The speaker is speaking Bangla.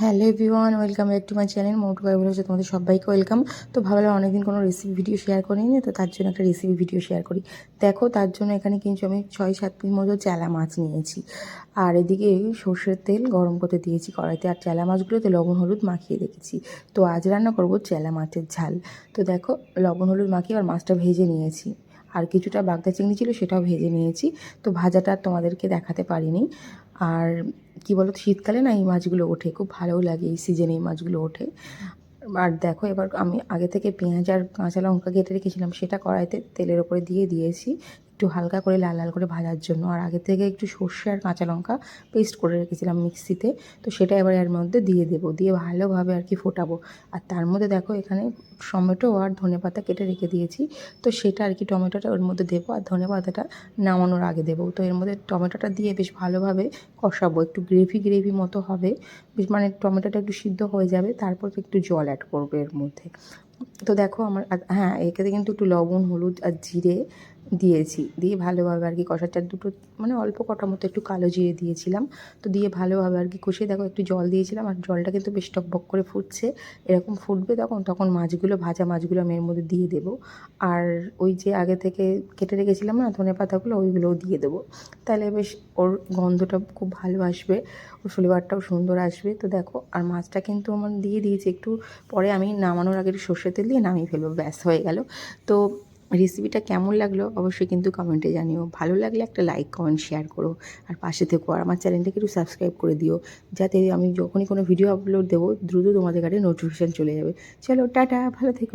Hello everyone, welcome back to my channel মোটু ভাই বলেছে তোমাদের সবাইকে ওয়েলকাম। তো ভাবলাম অনেকদিন কোনো রেসিপি ভিডিও শেয়ার করিনি, তো তার জন্য একটা রেসিপি ভিডিও শেয়ার করি। দেখো, তার জন্য এখানে কিন্তু আমি ছয় সাত পিস মতো চেলা মাছ নিয়েছি। আর এদিকে সর্ষের তেল গরম করতে দিয়েছি কড়াইতে। আর চেলা মাছগুলোতে লবণ, হলুদ মাখিয়ে রেখেছি। তো আজ রান্না করব চেলা মাছের ঝাল। তো দেখো, লবণ, হলুদ মাখিয়ে আর মাছটা ভেজে নিয়েছি। আর কিছুটা বাগদা চিংড়ি ছিল সেটাও ভেজে নিয়েছি। তো ভাজাটা তোমাদেরকে দেখাতে পারিনি। আর কি বলো শীতকালে না এই মাছগুলো ওঠে, খুব ভালোও লাগে এই সিজনে এই মাছগুলো ওঠে। আর দেখো এবার আমি আগে থেকে পেঁয়াজ আর কাঁচা লঙ্কা কেটে রেখেছিলাম, সেটা কড়াইতে তেলের ওপরে দিয়ে দিয়েছি। একটু হালকা করে লাল লাল করে ভাজার জন্য। আর আগে থেকে একটু সর্ষে আর কাঁচা লঙ্কা পেস্ট করে রেখেছিলাম মিক্সিতে। তো সেটা এবার এর মধ্যে দিয়ে দেবো, দিয়ে ভালোভাবে আর কি ফোটাবো। আর তার মধ্যে দেখো এখানে টমেটো আর ধনে পাতা কেটে রেখে দিয়েছি। তো সেটা আর কি টমেটোটা ওর মধ্যে দেবো আর ধনে পাতাটা নামানোর আগে দেবো। তো এর মধ্যে টমেটোটা দিয়ে বেশ ভালোভাবে কষাবো, একটু গ্রেভি গ্রেভি মতো হবে। বেশ মানে টমেটোটা একটু সিদ্ধ হয়ে যাবে, তারপর একটু জল অ্যাড করব এর মধ্যে। তো দেখো আমার হ্যাঁ এখানে কিন্তু একটু লবণ, হলুদ আর জিরে দিয়েছি। দিয়ে ভালোভাবে আর কি কষাটা দুটো মানে অল্প কটা মতো একটু কালো জিরে দিয়েছিলাম। তো দিয়ে ভালোভাবে আর কি কষিয়ে দেখো একটু জল দিয়েছিলাম আর জলটা কিন্তু বেশ টকবক করে ফুটছে। এরকম ফুটবে তখন তখন মাছগুলো, ভাজা মাছগুলো আমি এর মধ্যে দিয়ে দেবো। আর ওই যে আগে থেকে কেটে রেখেছিলাম না ধনে পাতাগুলো, ওইগুলোও দিয়ে দেবো। তাহলে বেশ ওর গন্ধটা খুব ভালো আসবে, ওর ফ্লেভারটাও সুন্দর আসবে। তো দেখো, আর মাছটা কিন্তু আমার দিয়ে দিয়েছি। একটু পরে আমি নামানোর আগে সর্ষের তেল দিয়ে নামিয়ে ফেলব, ব্যাস হয়ে গেল। তো রেসিপিটা কেমন লাগল অবশ্যই কিন্তু কমেন্টে জানিও। ভালো লাগলে একটা লাইক কমেন্ট শেয়ার করো। আর পাশে থেকো আর আমার চ্যানেলটাকে একটু সাবস্ক্রাইব করে দিও। যাতে আমি যখনই কোনো ভিডিও আপলোড দেবো, দ্রুত তোমাদের কাছে নোটিফিকেশান চলে যাবে। চলো, টাটা, ভালো থেকো।